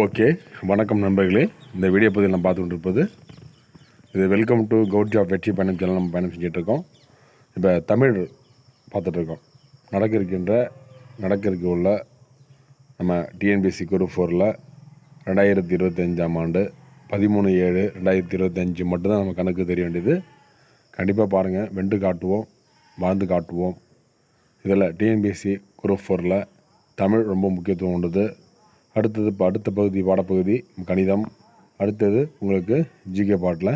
Okay வணக்கம் நண்பர்களே. இந்த வீடியோ பதிவில் நம்ம பார்த்துக்கிட்டு இருப்பது இது வெல்கம் டு கவுட் ஜாப் வெற்றி பயணம் சேனல் நம்ம பயணம் செஞ்சுட்டு இருக்கோம் இப்போ தமிழ் பார்த்துட்ருக்கோம். நடக்க இருக்கின்ற நடக்க இருக்க உள்ள நம்ம டிஎன்பிஎஸ்சி குரூப் ஃபோரில் ரெண்டாயிரத்தி இருபத்தஞ்சாம் ஆண்டு பதிமூணு ஏழு ரெண்டாயிரத்தி இருபத்தஞ்சு மட்டும்தான் நம்ம கணக்கு தெரிய வேண்டியது. கண்டிப்பாக பாருங்கள் வென்று காட்டுவோம் வாழ்ந்து காட்டுவோம். இதில் டிஎன்பிஎஸ்சி குரூப் ஃபோரில் தமிழ் ரொம்ப முக்கியத்துவம் உண்டுது அடுத்தது இப்போ அடுத்த பகுதி பாடப்பகுதி கணிதம். அடுத்தது உங்களுக்கு ஜிகே பாட்டில்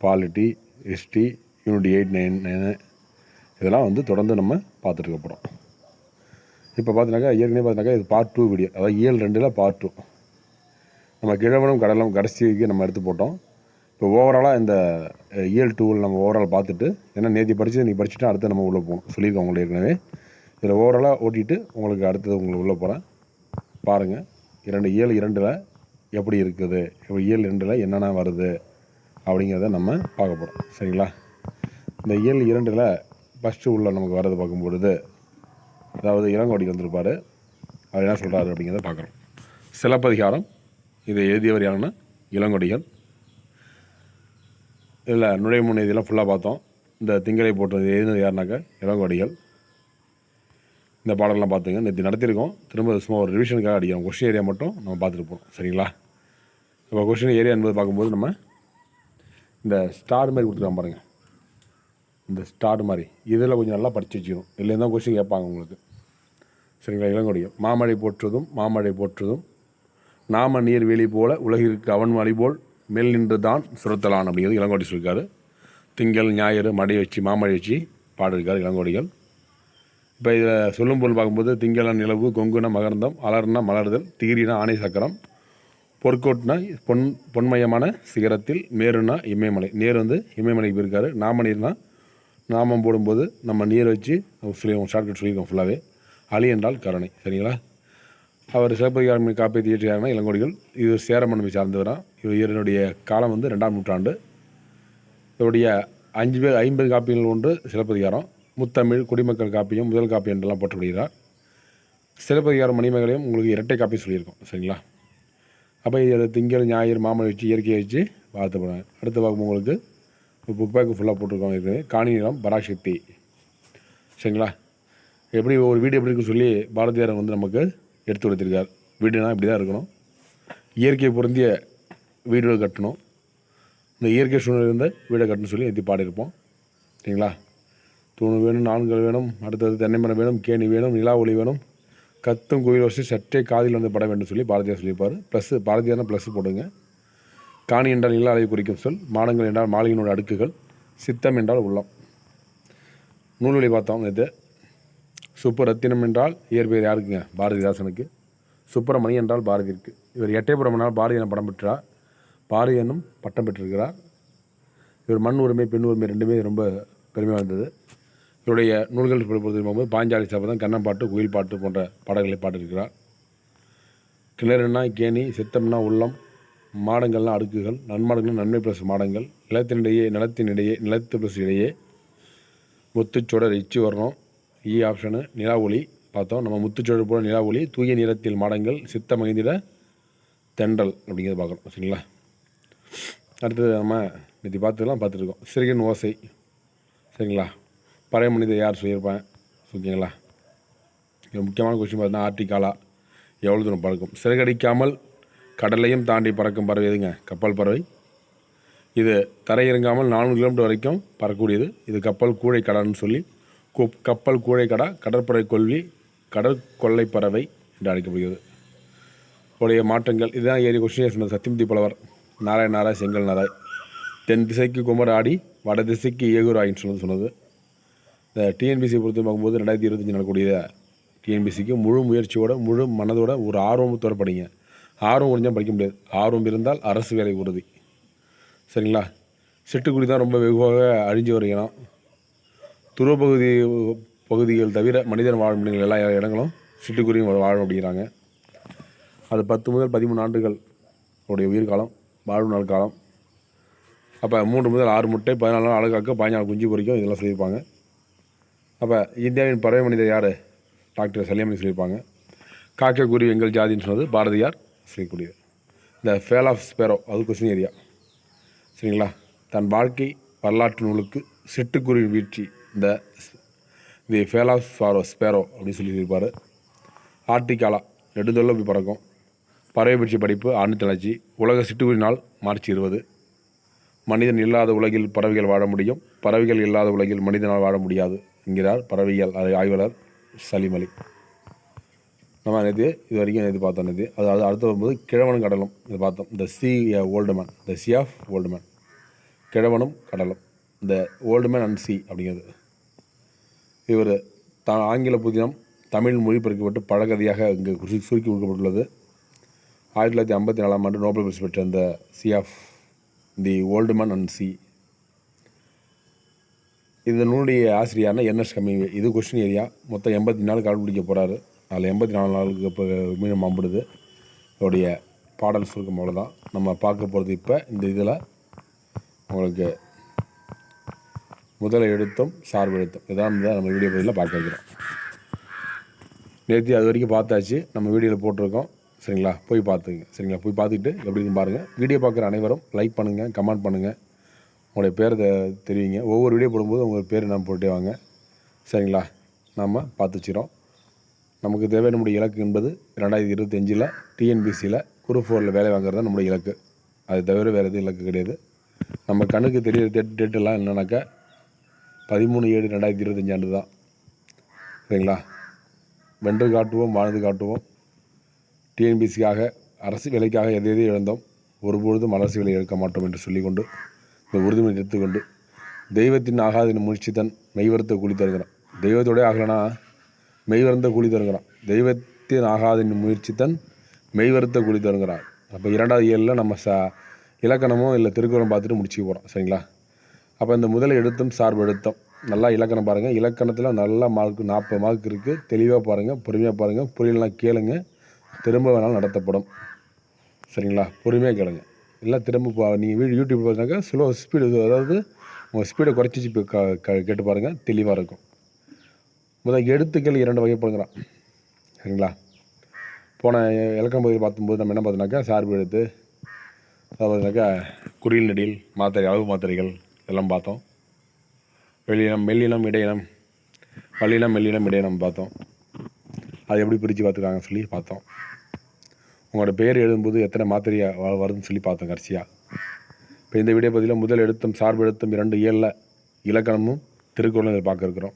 polity history unit eight nine nine இதெல்லாம் வந்து தொடர்ந்து நம்ம பார்த்துட்டு இருக்க போகிறோம் இப்போ பார்த்தீங்கன்னாக்கா ஏற்கனவே பார்த்தினாக்கா இது பார்ட் டூ வீடியோ அதாவது இயல் ரெண்டில் பார்ட் டூ நம்ம கிழவனும் கடலும் கடைசிக்கு நம்ம எடுத்து போட்டோம். இப்போ ஓவராலாக இந்த இயல் டூவில் நம்ம ஓவரால் பார்த்துட்டு ஏன்னா நேற்று படித்து நீ படிச்சுட்டு அடுத்து நம்ம உள்ளே போகணும் சொல்லியிருக்கோம் உங்களுக்கு ஏற்கனவே. இதில் ஓவராலாக ஓட்டிட்டு உங்களுக்கு அடுத்தது உங்களுக்கு உள்ளே போகிறேன் பாருங்கள் இரண்டு இயல் இரண்டில் எப்படி இருக்குது? இப்போ இயல் இரண்டில் என்னென்ன வருது? அப்படிங்கிறத நம்ம பார்க்க போகிறோம் சரிங்களா? இந்த இயல் இரண்டில் ஃபஸ்ட்டு உள்ள நமக்கு வர்றது பார்க்கும்பொழுது அதாவது இளங்கோடி வந்திருப்பார். அவர் என்ன சொல்கிறாரு அப்படிங்கிறத பார்க்குறோம். சிலப்பதிகாரம் இதை எழுதியவர் யாருன்னா? இளங்கொடிகள் இதில் நுழைமுனை இதெல்லாம் ஃபுல்லாக பார்த்தோம். இந்த திங்களை போட்டது எழுதினது யாருனாக்கா இளங்கோடிகள் இந்த பாடலாம் பார்த்துங்க. நேற்று நடத்தியிருக்கோம். திரும்ப சும்மா ஒரு ரிவிஷனுக்காக அடிக்கிறோம் கொஷின் ஏரியா மட்டும் நம்ம பார்த்துட்டு போகிறோம் சரிங்களா? இப்போ கொஷின் ஏரியா என்பது பார்க்கும்போது நம்ம இந்த ஸ்டார் மாதிரி கொடுத்துருக்கோம் பாருங்கள் இந்த ஸ்டார் மாதிரி. இதில் கொஞ்சம் நல்லா படித்து வச்சுக்கணும். இல்லைன்னா தான் கொஷின் கேட்பாங்க உங்களுக்கு? சரிங்களா இளங்கொடியும் மாமழை போற்றுவதும் மாமழை போற்றுவதும் நாம நீர் வெளி போல உலகிற்கு அவன் வழி போல் மேல் நின்று தான் சுரத்தலான் அப்படிங்கிறது இளங்கோடி சொல்லியிருக்காரு. திங்கள் ஞாயிறு மடை வச்சு மாமழை வச்சு பாடிருக்காரு இளங்கோடிகள். இப்போ இதில் சொல்லும் பொருள் பார்க்கும்போது திங்கள நிலவு கொங்குன மகர்ந்தம் அலர்னா மலர்தல் திகிரினா ஆணை சக்கரம் பொற்கோட்னா பொன் பொன்மயமான சிகரத்தில் மேருனா இமயமலை. நேர் வந்து இமயமலைக்கு போயிருக்காரு. நாமநீர்னா நாமம் போடும்போது நம்ம நீர் வச்சு சொல்லியிருக்கோம் ஷார்ட்கட் சொல்லியிருக்கோம் ஃபுல்லாகவே அலி என்றால் கருணை. சரிங்களா? அவர் சிலப்பதிகாரம் காப்பை இயற்றியாருன்னா இளங்கோடிகள். இது சேர மன்னமை சார்ந்தவரான் இவர் இதனுடைய காலம் வந்து ரெண்டாம் நூற்றாண்டு. இவருடைய அஞ்சு பேர் ஐம்பது காப்பிகள் ஒன்று சிலப்பதிகாரம். முத்தமிழ் குடிமக்கள் காப்பியம் முதல் காப்பி என்றெல்லாம் போட்டுவிடுகிறார் சிலப்பதிகாரம் மணிமகளையும் உங்களுக்கு இரட்டை காப்பி சொல்லியிருக்கோம் சரிங்களா? அப்போ இது திங்கள் ஞாயிறு மாமலை வச்சு இயற்கையை வச்சு வாழ்த்து போகிறாங்க அடுத்த பார்க்கும் உங்களுக்கு புக் பேக்கு ஃபுல்லாக போட்டிருக்கோம் இருக்குது காணி நிலம் பராசக்தி சரிங்களா? எப்படி ஒரு வீடு எப்படி இருக்குன்னு சொல்லி பாரதியார் வந்து நமக்கு எடுத்து கொடுத்துருக்கார். வீடுனா இப்படி தான் இருக்கணும். இயற்கை பொருந்திய வீடு கட்டணும். இந்த இயற்கை சூழ்நிலை இருந்த வீடை கட்டணும்னு சொல்லி எத்தி பாடியிருப்போம் சரிங்களா? தூணு வேணும் நான்கள் வேணும் அடுத்தது தென்னை மரம் வேணும் கேணி வேணும் நிலா ஒளி வேணும். கத்தும் கோயில் வச்சு சற்றே காதில் வந்து பட வேண்டும் சொல்லி பாரதியார் சொல்லியிருப்பார். ப்ளஸ்ஸு பாரதியார்னா ப்ளஸ் போடுங்க. காணி என்றால் நில அளவை குறிக்கும் சொல் மாடங்கள் என்றால் மாளிகையினோட அடுக்குகள் சித்தம் என்றால் உள்ளம். நூல்வழி பார்த்தோம் நேற்று சுப்பரத்தினம் என்றால் இயற்பெயர் யாருக்குங்க? பாரதிதாசனுக்கு. சுப்பிரமணி என்றால் பாரதிக்கு. இவர் எட்டயபுரம் என்றால் பாரதி என படம் பெற்றார். பாரதி என்னும் பட்டம் பெற்றிருக்கிறார். இவர் மண் உரிமை பெண் உரிமை ரெண்டுமே ரொம்ப பெருமை வாய்ந்தது இவருடைய நூல்கள் பொறுத்தவரை பாஞ்சாலி சபதம் கண்ணம்பாட்டு குயில் பாட்டு போன்ற பாடல்களை பாடியிருக்கிறார். கிணறுனா கேணி சித்தம்னா உள்ளம் மாடங்கள்னா அடுக்குகள் நன்மாடங்கள் நன்மை பிளஸ் மாடங்கள் நிலத்தினிடையே நிலத்தினிடையே நிலத்து பிளஸ் இடையே முத்துச்சுடர் இச்சு வரணும். E இ ஆப்ஷனு நிலா ஒளி பார்த்தோம். நம்ம முத்துச்சுடர் போல நிலா ஒளி தூய நிறத்தில் மாடங்கள் சித்த மகிந்திட தென்றல் அப்படிங்கிறத பார்க்குறோம் சரிங்களா? அடுத்தது நம்ம நேற்று பார்த்துலாம் பார்த்துருக்கோம். சிறுகன் ஓசை. சரிங்களா? பழைய மனிதர் யார் சொல்லியிருப்பேன் ஓகேங்களா? இது முக்கியமான கொஸ்டின் பார்த்தீங்கன்னா ஆர்டிகாலா எவ்வளோ தூரம் பறக்கும்? சிறகடிக்காமல் கடலையும் தாண்டி பறக்கும் பறவை எதுங்க? கப்பல் பறவை. இது தரையிறங்காமல் நானூறு கிலோமீட்டர் வரைக்கும் பறக்கக்கூடியது. இது கப்பல் கூழை கடான்னு சொல்லி கு- கப்பல் கூழை கடா கடற்படை கொல்வி கடற்கொள்ளை பறவை என்று அழைக்கப்படுகிறது. உடைய மாற்றங்கள். இதுதான் ஏறி கொஸ்டின் சொன்னது சத்தியமதி புலவர். நாராயண நாராய் செங்கல் நாராய் தென் திசைக்கு குமர ஆடி வட திசைக்கு ஏகூர் ஆயின்னு சொன்னது சொன்னது. இந்த டிஎன்பிசி பொறுத்து பார்க்கும்போது ரெண்டாயிரத்தி இருபத்தஞ்சி நடக்கூடிய டிஎன்பிசிக்கு முழு முயற்சியோட முழு மனதோட ஒரு ஆர்வத்தோட படிங்க. ஆர்வம் குறைஞ்சால் படிக்க முடியாது. ஆர்வம் இருந்தால் அரசு வேலை உறுதி. சரிங்களா? சிட்டுக்குருவி தான் ரொம்ப வெகுவாக அழிஞ்சு வர இனம். துருவப்பகுதி பகுதிகள் தவிர மனிதன் வாழும் இடங்கள் எல்லா இடங்களும் சிட்டுக்குருவியும் வாழும் அப்படிங்கிறாங்க. அது பத்து முதல் பதிமூணு ஆண்டுகள் உடைய உயிர்காலம் வாழ்வு நாள் காலம். அப்போ மூன்று முதல் ஆறு முட்டை பதினாலு நாள் அழகாக்க பதினாலு குஞ்சு பொறிக்கும் இதெல்லாம் சொல்லியிருப்பாங்க. அப்போ இந்தியாவின் பறவை மனிதர் யார்? டாக்டர் சல்லியமணி சொல்லியிருப்பாங்க. காக்கை குருவி எங்கள் ஜாதின்னு சொன்னது பாரதியார் சொல்லக்கூடியது த ஃபேல் ஆஃப் ஸ்பேரோ அது கொஸ்டின் ஏரியா. சரிங்களா? தன் வாழ்க்கை வரலாற்று நூலுக்கு சிட்டுக்குருவின் வீழ்ச்சி the the fall of sparrow sparrow அப்படின்னு சொல்லியிருப்பார். ஆர்டிகாலா நெடுந்தொல்ல போய் பறக்கும். பறவை பற்றி படிப்பு ஆண்டு தளர்ச்சி உலக சிட்டுக்குருவி நாள் மார்ச் இருபது. மனிதன் இல்லாத உலகில் பறவைகள் வாழ முடியும். பறவைகள் இல்லாத உலகில் மனிதனால் வாழ முடியாது. என்கிறார் பறவைகள் ஆய்வாளர் சலீம் அலி. நம்ம நேற்று இது வரைக்கும் நேற்று பார்த்தோம் நேற்று அது அது அடுத்து வரும்போது கிழவனும் கடலும் இது பார்த்தோம். The sea old man the sea of old man கிழவனும் கடலும். இந்த ஓல்டு மேன் அண்ட் சி அப்படிங்கிறது. இவர் த ஆங்கில புதினம் தமிழ் மொழிபெயர்க்கப்பட்டு பழகதையாக இங்கு சுருக்கி சுருக்கி கொடுக்கப்பட்டுள்ளது. ஆயிரத்தி தொள்ளாயிரத்தி ஐம்பத்தி நாலாம் ஆண்டு நோபல் பரிசு பெற்ற இந்த sea of the old man and sea இந்த நூலுடைய ஆசிரியர்னா என்எஸ் கம்மிங் இது கொஸ்டின் ஏரியா மொத்தம் எண்பத்தி நாலு கண்டுபிடிக்க போகிறாரு அதில் எண்பத்தி நாலு நாளுக்கு இப்போ மீண்டும் மாம்பிடுது இதோடைய பாடல் சுருக்கம் அவ்வளோதான் நம்ம பார்க்க போகிறது இப்போ இந்த இதில் உங்களுக்கு முதல் எழுத்தும் சார்பு எழுத்தும். இதான் நம்ம வீடியோ பதிவில் பார்க்க வைக்கிறோம். நேற்று அது வரைக்கும் பார்த்தாச்சு. நம்ம வீடியோவில் போட்டிருக்கோம். சரிங்களா? போய் பார்த்துங்க. சரிங்களா? போய் பார்த்துக்கிட்டு எப்படி இருக்குன்னு பாருங்கள் வீடியோ பார்க்குற அனைவரும் லைக் பண்ணுங்கள் கமெண்ட் பண்ணுங்கள் உங்களுடைய பேரை தெரிவிங்க. ஒவ்வொரு வீடியோ போடும்போது உங்கள் பேர் நம்ம போட்டே வாங்க. சரிங்களா? நாம் பார்த்து வச்சுக்கிறோம். நமக்கு தேவை நம்முடைய இலக்கு என்பது ரெண்டாயிரத்தி இருபத்தஞ்சில் டிஎன்பிசியில் குரூப் ஃபோரில் வேலை வாங்குறது தான் நம்முடைய இலக்கு. அது தவிர வேறு எதுவும் இலக்கு கிடையாது. நம்ம கண்ணுக்கு தெரியிற டேட் டேட்டெல்லாம் என்னன்னாக்கா பதிமூணு ஏழு ரெண்டாயிரத்தி இருபத்தஞ்சி ஆண்டு தான். சரிங்களா? வென்று காட்டுவோம் வாழ்ந்து காட்டுவோம். டிஎன்பிசிக்காக அரசு வேலைக்காக எதை எதை இழந்தோம். ஒருபொழுதும் அரசு வேலை இழக்க மாட்டோம் என்று சொல்லிக்கொண்டு இந்த உறுதிமொழி எடுத்துக்கொண்டு தெய்வத்தின் ஆகாதின் முயற்சி தன் மெய்வருத்த கூலி தருகிறான். தெய்வத்தோடய ஆகலைன்னா மெய்வரந்த கூலி தருகிறான். தெய்வத்தின் ஆகாதின் முயற்சி தன் மெய்வருத்த கூலி தருகிறான். அப்போ இரண்டாவது இயலில் நம்ம ச இலக்கணமோ இல்லை திருக்குறளும் பார்த்துட்டு முடிச்சுக்க போகிறோம் சரிங்களா? அப்போ இந்த முதல் எழுத்தும் சார்பு எழுத்தம். நல்லா இலக்கணம் பாருங்கள் இலக்கணத்தில் நல்லா மார்க் நாற்பது மார்க் இருக்குது தெளிவாக பாருங்கள் பொறுமையாக பாருங்கள் புரியலாம் கேளுங்க. திரும்ப வேணாலும் நடத்தப்படும். சரிங்களா? பொறுமையாக கேளுங்க. எல்லாம் திரும்ப நீங்கள் வீடு யூடியூப் பார்த்தாக்கா ஸ்லோ ஸ்பீடு அதாவது உங்கள் ஸ்பீடை குறைச்சி இப்போ க கேட்டு பாருங்கள் தெளிவாக இருக்கும். முதல் எழுத்துக்கள் இரண்டு வகைப்படுங்கிறான் சரிங்களா? போன இலக்கம் பகுதியில் பார்த்தும்போது நம்ம என்ன பார்த்தோம்னாக்கா சார்பு எழுத்து அதாவதுனாக்கா குறியில் நெடில் மாத்திரை அளவு மாத்திரைகள் இதெல்லாம் பார்த்தோம். வெளியினம் மெல்லினம் இடையினம் வல்லினம் மெல்லினம் இடையினம் பார்த்தோம். அது எப்படி பிரித்து பார்த்துக்காங்க சொல்லி பார்த்தோம். உங்களோட பேர் எழுதும்போது எத்தனை மாத்திரையாக வ- வருதுன்னு சொல்லி பார்த்தோம் கடைசியாக இப்போ இந்த வீடியோ பதிவில் முதல் எழுத்தும் சார்பு எழுத்தும் இரண்டு இயலில் இலக்கணமும் திருக்குறளும் இதில் பார்க்க இருக்கிறோம்.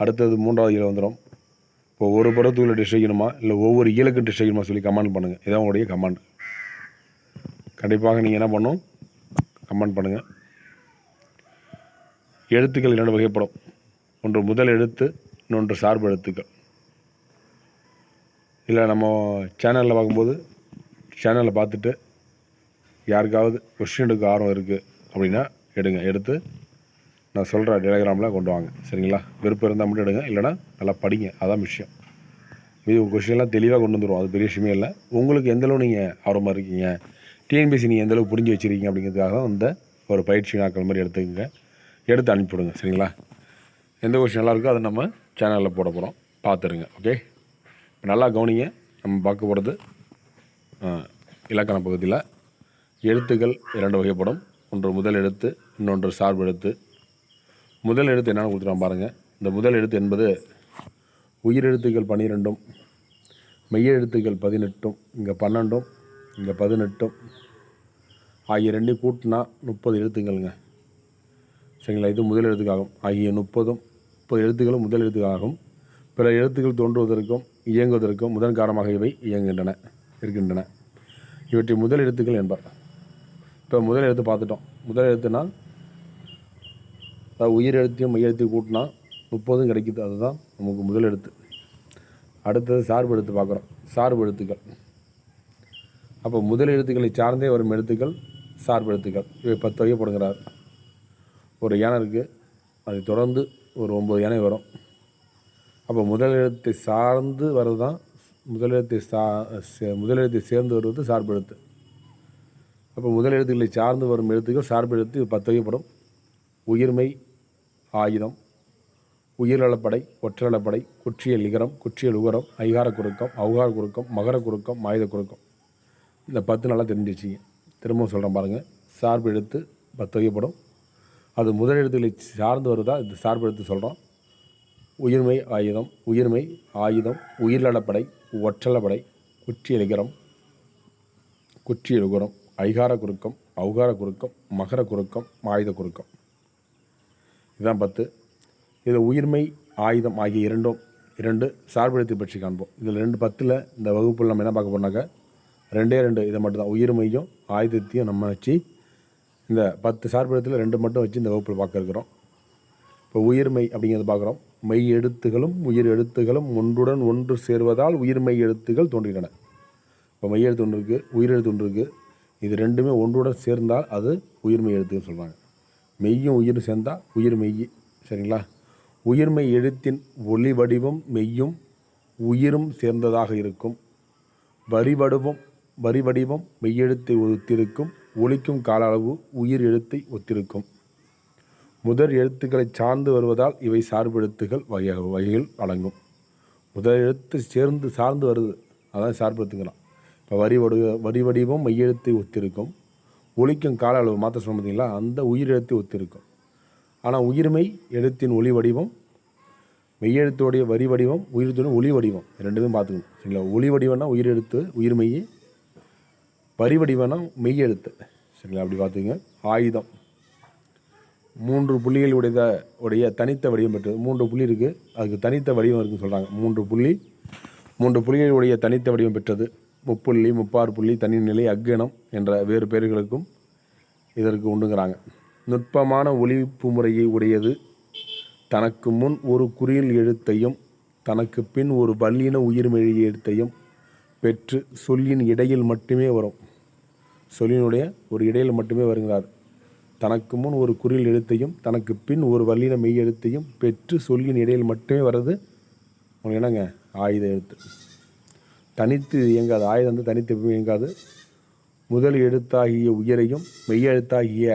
அடுத்தது மூன்றாவது இயல் வந்துடும் இப்போ ஒரு படத்துக்குள்ள டிஷ் செய்யணுமா? இல்லை ஒவ்வொரு இயலுக்கும் டிஷ் செய்யணுமா சொல்லி கமெண்ட் பண்ணுங்கள் இதான் உங்களுடைய கமெண்ட் கண்டிப்பாக நீங்கள் என்ன பண்ணும்? கமெண்ட் பண்ணுங்கள் எழுத்துக்கள் இரண்டு வகைப்படும். ஒன்று முதல் எழுத்து இன்னொன்று சார்பு எழுத்துக்கள். இல்லை நம்ம சேனலில் பார்க்கும்போது சேனலில் பார்த்துட்டு யாருக்காவது கொஷின் எடுக்க ஆர்வம் இருக்குது அப்படின்னா எடுங்க. எடுத்து நான் சொல்கிற டெலிகிராமில் கொண்டு வாங்க. சரிங்களா? விருப்பம் இருந்தால் மட்டும் எடுங்க. இல்லைன்னா நல்லா படிங்க. அதான் விஷயம். இது உங்கள் கொஸ்டின்லாம் தெளிவாக கொண்டு வந்துடும் அது பெரிய விஷயமே இல்லை. உங்களுக்கு எந்தளவு நீங்கள் ஆர்வமாக இருக்கீங்க? டிஎன்பிசி நீங்கள் எந்தளவு புரிஞ்சு வச்சுருக்கீங்க அப்படிங்கிறதுக்காக தான் இந்த ஒரு பயிற்சி நாட்கள் மாதிரி எடுத்துக்கங்க. எடுத்து அனுப்பிவிடுங்க. சரிங்களா? எந்த கொஸ்டின் நல்லா இருக்கோ அதை நம்ம சேனலில் போட போகிறோம் பார்த்துருங்க. ஓகே நல்லா கவனிங்க. நம்ம பார்க்க போகிறது இலக்கண பகுதியில் எழுத்துக்கள் இரண்டு வகைப்படும். ஒன்று முதல் எழுத்து இன்னொன்று சார்பு எழுத்து. முதல் எழுத்து என்னென்னு கொடுத்துருவோம் பாருங்கள் இந்த முதல் எழுத்து என்பது உயிரெழுத்துக்கள் பன்னிரெண்டும் மெய்யெழுத்துக்கள் பதினெட்டும் இங்கே பன்னெண்டும் இங்கே பதினெட்டும் ஆகிய ரெண்டையும் கூட்டினா முப்பது எழுத்துக்கள்ங்க. சரிங்களா? இது முதல் எழுத்துக்காகும். ஆகிய முப்பதும் முப்பது எழுத்துக்களும் முதல் எழுத்துக்காகும். பிற எழுத்துக்கள் தோன்றுவதற்கும் இயங்குவதற்கும் முதன் காரணமாக இவை இயங்குகின்றன இருக்கின்றன. இவற்றை முதல் எழுத்துக்கள் என்பார். இப்போ முதல் எழுத்து பார்த்துட்டோம். முதல் எழுத்துனால் அதாவது உயிர் எழுத்தையும் மைய எழுத்தையும் கூட்டினா முப்பதும் கிடைக்குது அதுதான் நமக்கு முதல் எழுத்து. அடுத்தது சார்பு எழுத்து பார்க்குறோம். சார்பு எழுத்துக்கள். அப்போ முதல் எழுத்துக்களை சார்ந்தே வரும் எழுத்துக்கள் சார்பு எழுத்துக்கள். இவை பத்து வகைப்படுங்கிறார் ஒரு யானை இருக்குது அதை தொடர்ந்து ஒரு ஒம்பது யானை வரும். அப்போ முதலிடத்தை சார்ந்து வர்றது தான் முதலிடத்தை சா சே- சேர்ந்து வருவது சார்பு எழுத்து அப்போ முதலிடத்துகளை சார்ந்து வரும் எழுத்துக்கள் சார்பு எழுத்து பத்து வகைப்படும் உயிர்மை ஆயுதம் உயிரிழப்படை ஒற்றளப்படை குற்றியல் நிகரம் குற்றியல் உகரம் ஐகார குறுக்கம் அவுகார குறுக்கம் மகர குறுக்கம் ஆயுத குறுக்கம். இந்த பத்து நல்லா தெரிஞ்சு திரும்பவும் சொல்கிறேன் பாருங்கள் சார்பு எழுத்து பத்து வகைப்படும் அது முதல் எழுத்துக்களை சார்ந்து வருதா? இது சார்பு எழுத்து சொல்கிறோம் உயிர்மை ஆயுதம் உயிர்மை ஆயுதம் உயிர்நலப்படை ஒற்றலப்படை குற்றியலிகரம் குற்றியலுகரம் ஐகார குறுக்கம் அவுகார குறுக்கம் மகர குறுக்கம் ஆயுத குறுக்கம். இதுதான் பத்து. இதில் உயிர்மை ஆயுதம் ஆகிய இரண்டும் இரண்டு சார்பெழுத்தை பற்றி காண்போம். இதில் ரெண்டு பத்தில் இந்த வகுப்பில் நம்ம என்ன பார்க்க போனாக்கா ரெண்டே ரெண்டு இதை மட்டும் தான் உயிர்மையும் ஆயுதத்தையும் நம்ம வச்சு இந்த பத்து சார்பெழுத்தில் ரெண்டு மட்டும் வச்சு இந்த வகுப்பில் பார்க்க இருக்கிறோம். இப்போ உயிர்மை அப்படிங்கிறத பார்க்குறோம். மெய் எழுத்துகளும் உயிர் எழுத்துகளும் ஒன்றுடன் ஒன்று சேர்வதால் உயிர்மை எழுத்துகள் தோன்றுகின்றன. இப்போ மெய் எழுத்து ஒன்று இருக்குது உயிர் எழுத்து ஒன்று இருக்குது இது ரெண்டுமே ஒன்றுடன் சேர்ந்தால் அது உயிர்மை எழுத்துன்னு சொல்கிறாங்க மெய்யும் உயிர் சேர்ந்தால் உயிர் மெய் சரிங்களா? உயிர்மை எழுத்தின் ஒளி வடிவம் மெய்யும் உயிரும் சேர்ந்ததாக இருக்கும். வரி வடிவம் வரி வடிவம் மெய்யெழுத்தை ஒத்திருக்கும். ஒலிக்கும் கால அளவு உயிர் எழுத்தை ஒத்திருக்கும். முதல் எழுத்துக்களை சார்ந்து வருவதால் இவை சார்பெழுத்துகள் வகை வகையில் அடங்கும். முதல் எழுத்து சேர்ந்து சார்ந்து வருது. அதான் சார்பெழுத்துக்கலாம் இப்போ வரி வடிவ வரி வடிவம் மையெழுத்தை ஒத்திருக்கும். ஒழிக்கும் கால அளவு மாற்ற சொல்ல பார்த்தீங்களா அந்த உயிரெழுத்தை ஒத்திருக்கும். ஆனால் உயிர்மை எழுத்தின் ஒளி வடிவம் மெய்யெழுத்துடைய வரி வடிவம் உயிர்த்துடைய ஒளி வடிவம். ரெண்டுமே பார்த்துக்கணும் சரிங்களா? ஒளி வடிவம்னா உயிரெழுத்து உயிர்மெய் வரி வடிவம்னா மெய்யெழுத்து சரிங்களா? அப்படி பார்த்துங்க ஆயுதம். மூன்று புள்ளிகள் உடைய உடைய தனித்த வடிவம் பெற்றது. மூன்று புள்ளி இருக்குது அதுக்கு தனித்த வடிவம் இருக்குன்னு சொல்கிறாங்க மூன்று புள்ளி. மூன்று புள்ளிகள் உடைய தனித்த வடிவம் பெற்றது. முப்புள்ளி முப்பாறு புள்ளி தனிநிலை அக்கணம் என்ற வேறு பெயர்களுக்கும் இதற்கு உண்டுங்கிறாங்க. நுட்பமான ஒளிப்பு முறையை உடையது. தனக்கு முன் ஒரு குறியில் எழுத்தையும் தனக்கு பின் ஒரு பல்லின உயிர்மெழி எழுத்தையும் பெற்று சொல்லின் இடையில் மட்டுமே வரும். சொல்லினுடைய ஒரு இடையில் மட்டுமே வருகிறார். தனக்கு முன் ஒரு குறியில் எழுத்தையும் தனக்கு பின் ஒரு வல்லின மெய் எழுத்தையும் பெற்று சொல்லின் இடையில் மட்டுமே வர்றது உங்களுக்கு என்னங்க? ஆயுத எழுத்து. தனித்து இயங்காது. ஆயுதம் வந்து தனித்து எப்பவுமே இயங்காது. முதல் எழுத்தாகிய உயிரையும் மெய்யெழுத்தாகிய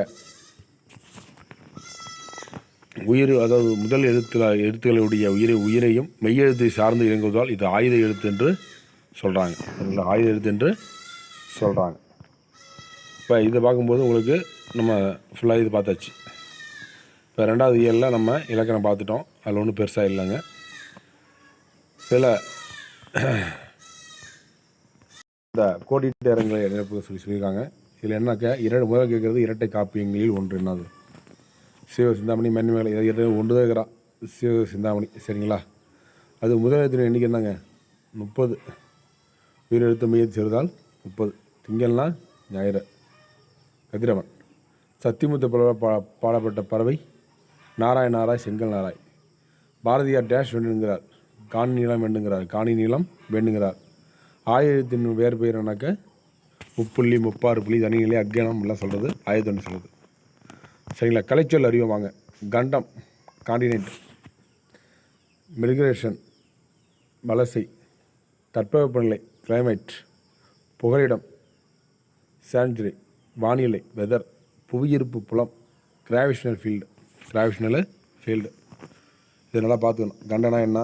உயிர் அதாவது முதல் எழுத்துல எழுத்துக்களுடைய உயிரை உயிரையும் மெய்யெழுத்தை சார்ந்து இயங்குவதால் இது ஆயுத எழுத்து என்று சொல்கிறாங்க ஆயுத எழுத்து என்று சொல்கிறாங்க இப்போ இதை பார்க்கும்போது உங்களுக்கு நம்ம ஃபுல்லாக இது பார்த்தாச்சு. இப்போ ரெண்டாவது இயலில் நம்ம இலக்கணம் பார்த்துட்டோம். அதில் ஒன்றும் பெருசாக இல்லைங்க. சில இந்த கோடிட்டு இடங்களை இழப்பு சொல்லி சொல்லியிருக்காங்க. இதில் என்னக்கா? இரண்டு முதல் கேட்குறது இரட்டை காப்பியங்களில் ஒன்று. என்னது? சிவ சிந்தாமணி மென்மேலை இதை இரண்டு ஒன்று தான் இருக்கிறான். சிவ சிந்தாமணி. சரிங்களா? அது முதல் எண்ணிக்கை என்னங்க? முப்பது. உயிரெழுத்து மையத்தை சேர்ந்தால் முப்பது. திங்கள்னா ஞாயிறு. கதிரவன். சத்தியமுத்த பல பா பாடப்பட்ட பறவை நாராய் நாராய் செங்கல் நாராய். பாரதியார் டேஷ் வேண்டுங்கிறார். காணி நீளம் வேண்டுங்கிறார். காணி நீளம் வேண்டுங்கிறார். ஆயிரத்தின் வேறு பெயர்னாக்க முப்புள்ளி முப்பாறு புள்ளி தனிநிலை அக்ஞானம் எல்லாம் சொல்கிறது ஆயிரத்தி சொல்கிறது சரிங்களா? கலைச்சொல் அறிவோம் வாங்க. கண்டம் காண்டினென்ட் மிருகரேஷன் வலசை தட்பவெப்பநிலை கிளைமேட் புகலிடம் சாஞ்சுரி வானிலை வெதர் புவியிருப்பு புலம் கிராவிஷனல் ஃபீல்டு கிராவிஷனல் ஃபீல்டு இதை நல்லா பார்த்துக்கணும். கண்டனா என்ன?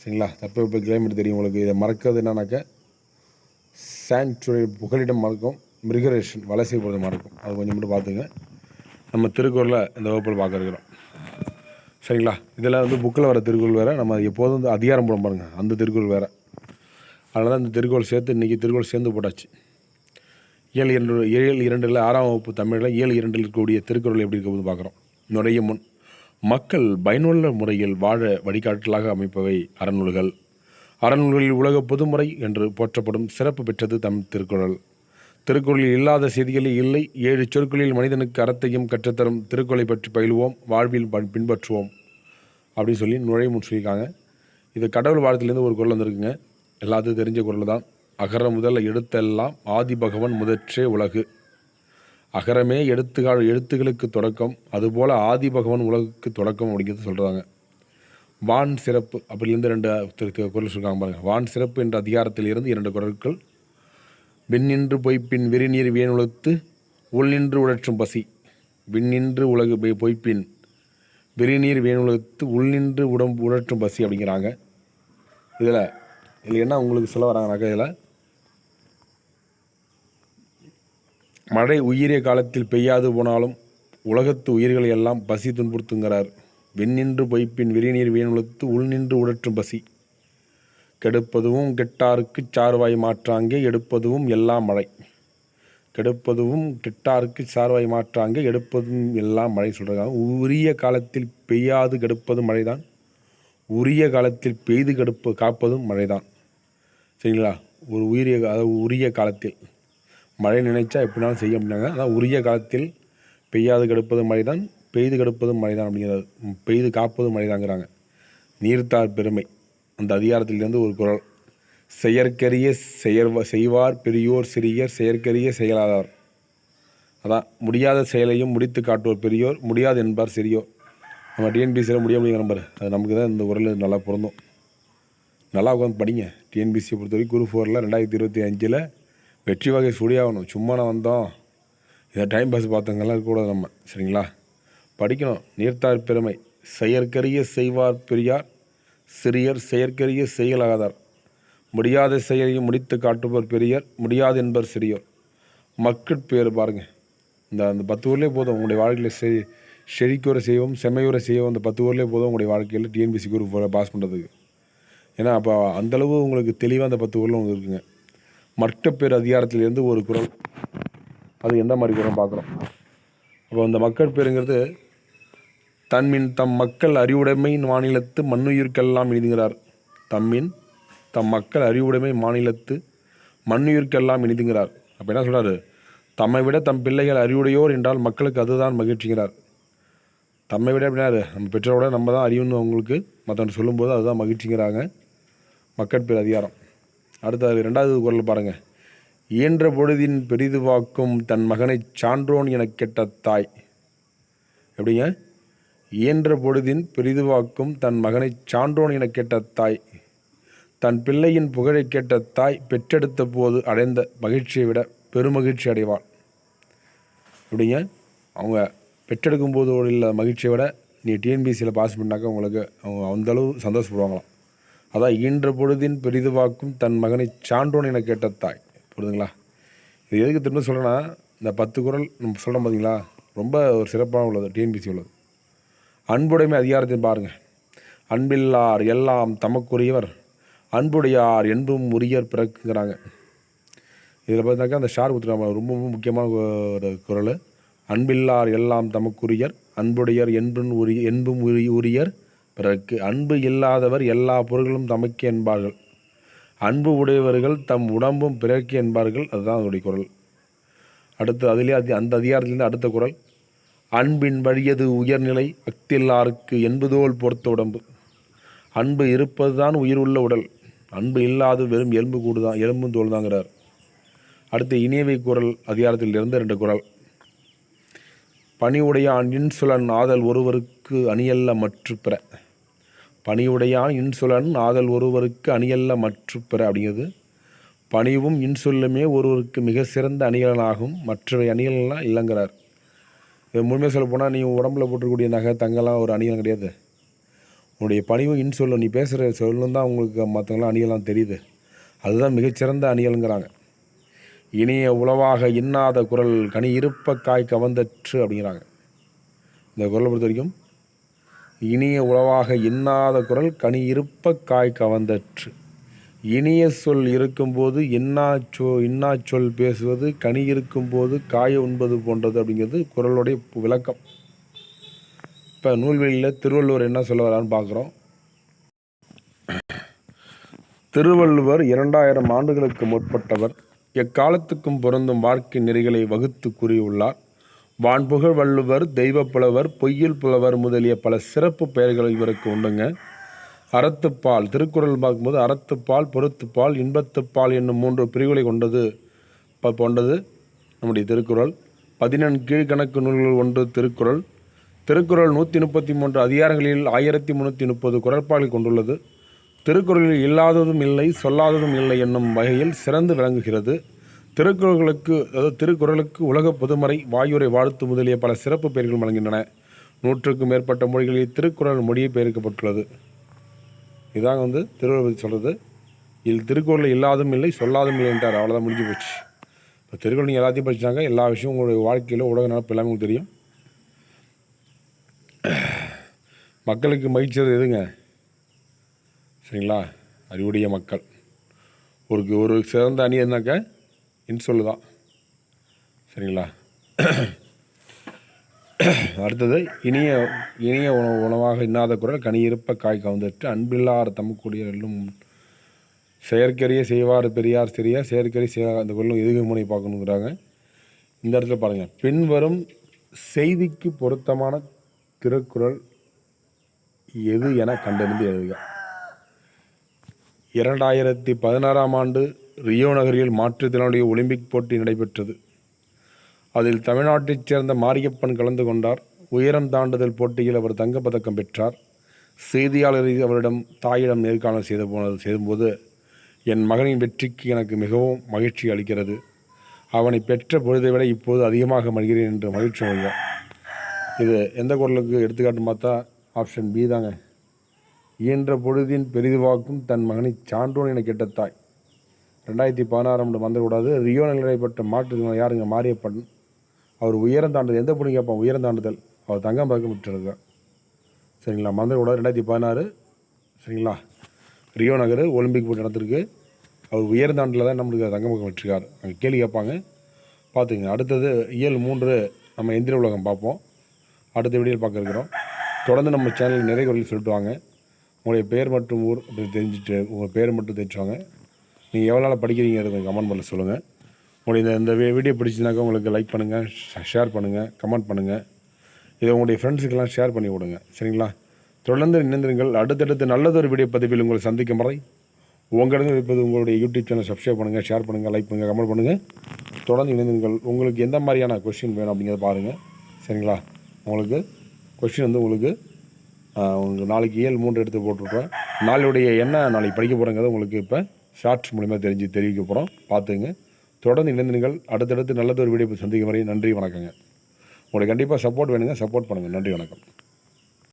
சரிங்களா? தட்பவெப்ப கிளைமேட் தெரியும் உங்களுக்கு. இதை மறக்கிறது என்னன்னாக்க சாங்சுரி புகலிடம் மறக்கும் மிருகரேஷன் வலசை போகிறது மறக்கும். அது கொஞ்சம் மட்டும் பார்த்துங்க. நம்ம திருக்குறளை இந்த வகுப்பில் பார்க்க இருக்கிறோம். சரிங்களா? இதில் வந்து புக்கில் வர திருக்குறள் வேறு. நம்ம எப்போதும் வந்து அதிகாரம் போட பாருங்கள் அந்த திருக்குறள் வேறு. அதனால் தான் இந்த திருக்குறள் சேர்த்து இன்றைக்கி திருக்குறள் சேர்ந்து போட்டாச்சு. ஏழு இரண்டு ஏழு இரண்டில் ஆறாம் வகுப்பு தமிழில் ஏழு இரண்டில் இருக்கக்கூடிய திருக்குறள் எப்படி இருக்க பார்க்குறோம். நுழைய முன் மக்கள் பயனுள்ள முறையில் வாழ வழிகாட்டலாக அமைப்பவை அறநூல்கள். அறநூல்களில் உலக பொதுமுறை என்று போற்றப்படும் சிறப்பு பெற்றது தம் திருக்குறள். திருக்குறளில் இல்லாத செய்திகளே இல்லை. ஏழு சொற்களில் மனிதனுக்கு அறத்தையும் கற்றுத்தரும் திருக்குறளை பற்றி பயிலுவோம் வாழ்வில் பின்பற்றுவோம் அப்படின்னு சொல்லி நுழைய முன் சொல்லியிருக்காங்க. இது கடவுள் வாழ்த்துலேருந்து ஒரு குரல் வந்திருக்குங்க. எல்லாத்துக்கும் தெரிஞ்ச குரல் தான் அகர முதல் எழுத்தெல்லாம் ஆதிபகவன் முதற்றே உலகு. அகரமே எழுத்துக்கால் எழுத்துகளுக்கு தொடக்கம் அதுபோல் ஆதிபகவன் உலகுக்கு தொடக்கம் அப்படிங்கிறது சொல்கிறாங்க வான் சிறப்பு அப்படிலேருந்து ரெண்டு குரல் சொல்கிறாங்க பாருங்கள் வான் சிறப்பு என்ற அதிகாரத்தில் இருந்து இரண்டு குரல்கள். விண்ணின்று பொய்ப்பின் விரிநீர் வேணுலத்து உள்நின்று உழற்றும் பசி. விண்ணின்று உலகு பொய்- பொய்ப்பின் விரிநீர் வேணுலத்து உள்நின்று உடம்பு உழற்றும் பசி அப்படிங்கிறாங்க. இதில் இதில் என்ன உங்களுக்கு சொல்ல வராங்கனாக்கா இதில்? மழை உயிரிய காலத்தில் பெய்யாது போனாலும் உலகத்து உயிர்களை எல்லாம் பசி துன்புறுத்துங்கிறார். வெண்ணின்று பொய்ப்பின் விரிநீர் வீணுழுத்து உள்நின்று உடற்றும் பசி. கெடுப்பதுவும் கெட்டாருக்கு சார்வாய் மாற்றாங்கே எடுப்பதுவும் எல்லாம் மழை. கெடுப்பதுவும் கெட்டாருக்கு சார்வாய் மாற்றாங்கே எடுப்பதும் எல்லாம் மழை சொல்கிறாங்க உரிய காலத்தில் பெய்யாது கெடுப்பதும் மழைதான். உரிய காலத்தில் பெய்து கெடுப்பு காப்பதும் மழைதான். சரிங்களா? ஒரு உயிரிய உரிய காலத்தில். மழை நினைச்சா எப்படினாலும் செய்ய அப்படின்னாங்க. அதான் உரிய காலத்தில் பெய்யாது கெடுப்பதும் மழைதான் பெய்து கெடுப்பதும் மழைதான் அப்படிங்கிறது. பெய்து காப்பதும் மழைதாங்கிறாங்க. நீர்த்தார் பெருமை. அந்த அதிகாரத்திலிருந்து ஒரு குரல். செயற்கரிய செயற்வ செய்வார் பெரியோர் சிறியர் செயற்கரிய செயலாதார். அதான் முடியாத செயலையும் முடித்து காட்டுவோர் பெரியோர் முடியாது என்பார் சிறியோர். நம்ம டிஎன்பிசியில் முடிய முடியுங்கிற நம்பர் அது நமக்கு தான் இந்த குரல் நல்லா பொருந்தும். நல்லா உட்காந்து படிங்க. டிஎன்பிசியை பொறுத்த வரைக்கும் குரூப் ஃபோரில் ரெண்டாயிரத்தி இருபத்தி அஞ்சில் வெற்றி வகை சுடியாகணும். சும்மா நான் வந்தோம். இதை டைம் பாஸ் பார்த்தவங்கெல்லாம் இருக்கக்கூடாது நம்ம சரிங்களா? படிக்கணும். நீர்த்தார் பெருமை. செயற்கரிய செய்வார் பெரியார். சிறியர் செயற்கரிய செயலாகாதார் முடியாத செயலையும் முடித்து காட்டுபவர் பெரியர். முடியாது என்பர் சிறியோர். மக்கட்பேர் பாருங்க. இந்த அந்த பத்து ஊர்லேயே போதும். உங்களுடைய வாழ்க்கையில் செ செழிக்கூரை செய்வோம் செம்மையூரை செய்வோம் அந்த பத்து ஊர்லேயே போதும் உங்களுடைய வாழ்க்கையில் டிஎன்பிசி குரூப் பாஸ் பண்ணுறதுக்கு ஏன்னா அப்போ அந்தளவு உங்களுக்கு தெளிவாக அந்த பத்து ஊரில் உங்களுக்கு இருக்குங்க. மற்ற அதிகாரத்திலிருந்து ஒரு குரல். அது எந்த மாதிரி குரல் பார்க்குறோம்? அப்போ அந்த மக்கள் பேருங்கிறது தன்மின் தம் மக்கள் அறிவுடைமை மாநிலத்து மண்ணுயிர்க்கெல்லாம் இனிதுங்கிறார். தம்மின் தம் மக்கள் அறிவுடைமை மாநிலத்து மண்ணுயிர்க்கெல்லாம் இனிதுங்கிறார். அப்போ என்ன சொல்கிறாரு தம்மை விட தம் பிள்ளைகள் அறிவுடையோர் என்றால் மக்களுக்கு அதுதான் மகிழ்ச்சிங்கிறார். தம்மை விட அப்படின்னா நம்ம பெற்றோரோட நம்ம தான் அறிவுன்னு அவங்களுக்கு மற்றவங்க சொல்லும்போது அதுதான் மகிழ்ச்சிங்கிறாங்க மக்கட்பேர் அதிகாரம். அடுத்தது ரெண்டாவது குரல் பாருங்க. இயன்ற பொழுதின் பெரிதுவாக்கும் தன் மகனைச் சான்றோன் எனக் கெட்ட தாய். எப்படிங்க? இயன்ற பொழுதின் பெரிதுவாக்கும் தன் மகனைச் சான்றோன் எனக் கெட்ட தாய். தன் பிள்ளையின் புகழைக் கேட்ட தாய் பெற்றெடுத்த போது அடைந்த மகிழ்ச்சியை விட பெருமகிழ்ச்சி அடைவாள். எப்படிங்க? அவங்க பெற்றெடுக்கும் போது உள்ள மகிழ்ச்சியை விட நீ டிஎன்பிசியில் பாஸ் பண்ணாக்க உங்களுக்கு அவங்க அந்தளவு சந்தோஷப்படுவாங்களாம். அதான் ஈன்ற பொழுதின் பெரிதுவாக்கும் தன் மகனை சான்றோன் என கேட்ட தாய். புரியுதுங்களா இது எதுக்கு திரும்ப சொல்கிறேன்னா இந்த பத்து குரல் நம்ம சொல்கிறோம் பார்த்தீங்களா ரொம்ப ஒரு சிறப்பான உள்ளது டிஎன்பிசி உள்ளது. அன்புடைமை அதிகாரத்தையும் பாருங்கள் அன்பில்லார் எல்லாம் தமக்குரியவர் அன்புடையார் என்பும் உரியர் பிறக்குங்கிறாங்க. இதில் பார்த்தாக்கா அந்த ஷார் குத்துறாம ரொம்ப ரொம்ப முக்கியமான ஒரு குரல். அன்பில்லார் எல்லாம் தமக்குரியர் அன்புடையர் என்பும் உரிய என்பும் உரி உரியர் பிறர்க்கு அன்பு இல்லாதவர் எல்லா பொருள்களும் தமக்கு என்பார்கள். அன்பு உடையவர்கள் தம் உடம்பும் பிறர்க்கு என்பார்கள். அதுதான் அதனுடைய குரல். அடுத்து அதிலே அதி அந்த அதிகாரத்திலிருந்து அடுத்த குரல். அன்பின் வழியது உயர்நிலை அக்தில்லாருக்கு என்பதோல் பொறுத்த உடம்பு. அன்பு இருப்பதுதான் உயிர் உள்ள உடல். அன்பு இல்லாது வெறும் எலும்பு கூடு தான் எலும்பும் தோல் தாங்கிறார். அடுத்து இணையவை குரல் அதிகாரத்தில் இருந்து ரெண்டு குரல். பணிவுடையான் இன்சுலன் ஆதல் ஒருவருக்கு அணியல்ல மற்று பிற. பணிவுடையான் இன்சொலன் ஆதல் ஒருவருக்கு அணியல்ல மற்ற பிற அப்படிங்கிறது பணிவும் இன்சொல்லுமே ஒருவருக்கு மிக சிறந்த அணிகலனாகும் மற்றவை அணிகலன்லாம் இல்லைங்கிறார். இது முழுமையாக சொல்ல போனால் நீ உடம்புல போட்டிருக்கூடிய நகை தங்கெல்லாம் ஒரு அணிகலம் கிடையாது. உன்னுடைய பணிவும் இன்சொல்லும் நீ பேசுகிற சொல்லும் தான் உங்களுக்கு மற்றவங்களாம் அணிகலாம் தெரியுது. அதுதான் மிகச்சிறந்த அணிகலங்கிறாங்க இனிய உளவாக இன்னாத குரல் கனி இருப்ப காய் கவர்ந்தற்று அப்படிங்கிறாங்க. இந்த குரலை பொறுத்த வரைக்கும் இனிய உளவாக இன்னாத குரல் கனி இருப்ப காய் கவந்தற்று. இனிய சொல் இருக்கும்போது இன்னா சொ இன்னா சொல் பேசுவது கனி இருக்கும்போது காய உண்பது போன்றது அப்படிங்கிறது குரலுடைய விளக்கம். இப்போ நூல்வெளியில் திருவள்ளுவர் என்ன சொல்ல வரான்னு பார்க்குறோம் திருவள்ளுவர் இரண்டாயிரம் ஆண்டுகளுக்கு முற்பட்டவர். எக்காலத்துக்கும் பொருந்தும் வாழ்க்கை நெறிகளை வகுத்து கூறியுள்ளார். வான்புகழ் வள்ளுவர் தெய்வ புலவர் பொய்யில் புலவர் முதலிய பல சிறப்பு பெயர்கள் இவருக்கு உண்டுங்க. அறத்துப்பால் திருக்குறள் பார்க்கும்போது அறத்துப்பால் பொருத்துப்பால் இன்பத்துப்பால் என்னும் மூன்று பிரிவுகளை கொண்டது. கொண்டது நம்முடைய திருக்குறள். பதினெண் கீழ்கணக்கு நூல்கள் ஒன்று திருக்குறள். திருக்குறள் நூற்றி முப்பத்தி மூன்று அதிகாரங்களில் ஆயிரத்தி முந்நூற்றி முப்பது குரற்பாடுகள் கொண்டுள்ளது. திருக்குறளில் இல்லாததும் இல்லை சொல்லாததும் இல்லை என்னும் வகையில் சிறந்து விளங்குகிறது. திருக்குறளுக்கு அதாவது திருக்குறளுக்கு உலக பொதுமறை வாயுரை வாழ்த்து முதலிய பல சிறப்பு பெயர்கள் வழங்கின்றன நூற்றுக்கும் மேற்பட்ட மொழிகளில் திருக்குறள் மொழியை பெயர்க்கப்பட்டுள்ளது. இதாங்க வந்து திருவள்ளுவர் சொல்கிறது இதில் திருக்குறளில் இல்லாதும் இல்லை சொல்லாதும் இல்லை என்றார். அவ்வளோதான் முடிஞ்சு போச்சு. இப்போ திருக்குறள் நீங்கள் எல்லாத்தையும் படிச்சாங்க எல்லா விஷயமும் உங்களுடைய வாழ்க்கையில் உலக நடப்பு எல்லாமே உங்களுக்கு தெரியும். மக்களுக்கு மகிழ்ச்சியது எதுங்க? சரிங்களா? அறிவுடைய மக்கள். ஒரு ஒரு சிறந்த அணி இருந்தாக்க இன்சொல் தான் சரிங்களா? அடுத்தது இனிய இனிய உணவு உணவாக இன்னாத குரல் கனியிருப்ப காய் கவுந்தற்று அன்பில்லார் தமக்குடிய எல்லும் செயற்கரிய செய்வார் பெரியார் சிறியார் செயற்கரிய செய்வார் அந்த குரலும் எதுகு முனை பார்க்கணுங்கிறாங்க. இந்த இடத்துல பாருங்கள் பின்வரும் செய்திக்கு பொருத்தமான திருக்குறள் எது என கண்டறிந்து எழுதுக. இரண்டாயிரத்தி பதினாறாம் ஆண்டு ரியோ நகரில் மாற்றுத்திறனாளி ஒலிம்பிக் போட்டி நடைபெற்றது. அதில் தமிழ்நாட்டைச் சேர்ந்த மாரியப்பன் கலந்து கொண்டார். உயரம் தாண்டுதல் போட்டியில் அவர் தங்கப்பதக்கம் பெற்றார். செய்தியாளர் அவரிடம் தாயிடம் நேர்காணல் செய்த போனது செய்யும்போது என் மகனின் வெற்றிக்கு எனக்கு மிகவும் மகிழ்ச்சி அளிக்கிறது. அவனை பெற்ற பொழுதை விட இப்போது அதிகமாக மகிழ்கிறேன் என்று மகிழ்ச்சி மொழியார் இது எந்த குரலுக்கு எடுத்துக்காட்டு பார்த்தா ஆப்ஷன் பி தாங்க. இயன்ற பொழுதின் பெரிதுவாக்கும் தன் மகனை சான்றோன் என கெட்ட தாய். ரெண்டாயிரத்தி பதினாறாம் ஆண்டு வந்துடக்கூடாது. ரியோ நிலைப்பட்ட மாற்றுத்திறனாளி யாருங்க மாரியப்பன். அவர் உயரம் தாண்டுதல். எந்த பொண்ணு கேட்பான்? உயரம் தாண்டுதல். அவர் தங்கம் பதக்கம் பெற்றிருக்கார் சரிங்களா? மந்திரக்கூடாது ரெண்டாயிரத்தி பதினாறு. சரிங்களா? ரியோ நகர் ஒலிம்பிக் போட்டி நடந்திருக்கு. அவர் உயரம் தாண்டில் தான் நம்மளுக்கு தங்கம் பக்கம் பெற்றிருக்கார். அங்கே கேள்வி கேட்பாங்க. பார்த்துங்க அடுத்தது இயல் மூன்று நம்ம எந்திர உலகம் பார்ப்போம். அடுத்த வீடியோவில் பார்க்க இருக்கிறோம். தொடர்ந்து நம்ம சேனல் நிறைய குரல் சொல்லிட்டு வாங்க. உங்களுடைய பேர் மற்றும் ஊர் அப்படி தெரிஞ்சுட்டு உங்கள் பேர் மட்டும் தெரிஞ்சுவாங்க நீங்கள் எவ்வளோ நாள் படிக்கிறீங்கிறது கமெண்ட் பண்ண சொல்லுங்கள் உங்களுடைய இந்த இந்த வீ- வீடியோ பிடிச்சிருந்தாக்கா உங்களுக்கு லைக் பண்ணுங்கள் ஷேர் பண்ணுங்கள் கமெண்ட் பண்ணுங்கள் இதை உங்களுடைய ஃப்ரெண்ட்ஸுக்கெல்லாம் ஷேர் பண்ணி விடுங்க. சரிங்களா? தொடர்ந்து இணைந்திருங்கள். அடுத்தடுத்து நல்லதொரு வீடியோ பதிவில் உங்களை சந்திக்கும் வரை உங்களிடம் இருப்பது உங்களுடைய யூடியூப் சேனல் சப்ஸ்கிரைப் பண்ணுங்கள் ஷேர் பண்ணுங்கள் லைக் பண்ணுங்கள் கமெண்ட் பண்ணுங்கள் தொடர்ந்து இணைந்திருங்கள். உங்களுக்கு எந்த மாதிரியான கொஷின் வேணும் அப்படிங்கிறத பாருங்கள் சரிங்களா? உங்களுக்கு கொஷின் வந்து உங்களுக்கு உங்களுக்கு நாளைக்கு ஏழு மூன்று எடுத்து போட்டுருக்கோம் நாளையுடைய என்ன நாளைக்கு படிக்க போகிறேங்கிறத உங்களுக்கு இப்போ ஷார்ட்ஸ் மூலிமா தெரிஞ்சு தெரிவிக்க போகிறோம் பார்த்துங்க தொடர்ந்து இணைந்திருங்கள். அடுத்தடுத்து நல்லதொரு வீடியோ சந்திக்கும் வரை நன்றி வணக்கங்க. உங்களுக்கு கண்டிப்பாக சப்போர்ட் வேணுங்க. சப்போர்ட் பண்ணுங்கள் நன்றி வணக்கம்.